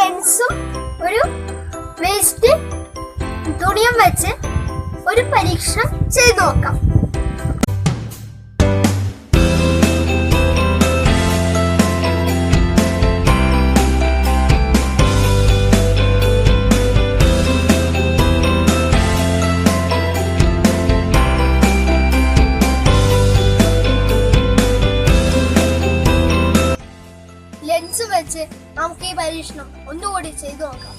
പെൻസും ഒരു വേസ്റ്റ് തുണിയും വെച്ച് ഒരു പരീക്ഷണം ചെയ്തു നോക്കാം. വെച്ച് നമുക്ക് ഈ പരീക്ഷണം ഒന്നുകൂടി ചെയ്തു നോക്കാം.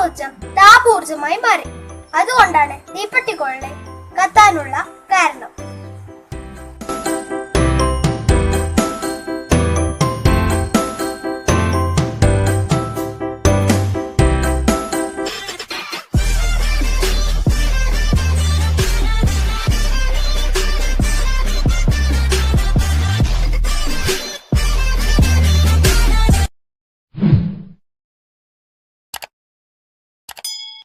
പ്രകാശോർജം താപോർജമായി മാറി. അതുകൊണ്ടാണ് തീപ്പെട്ടിക്കോളിനെ കത്താനുള്ള കാരണം.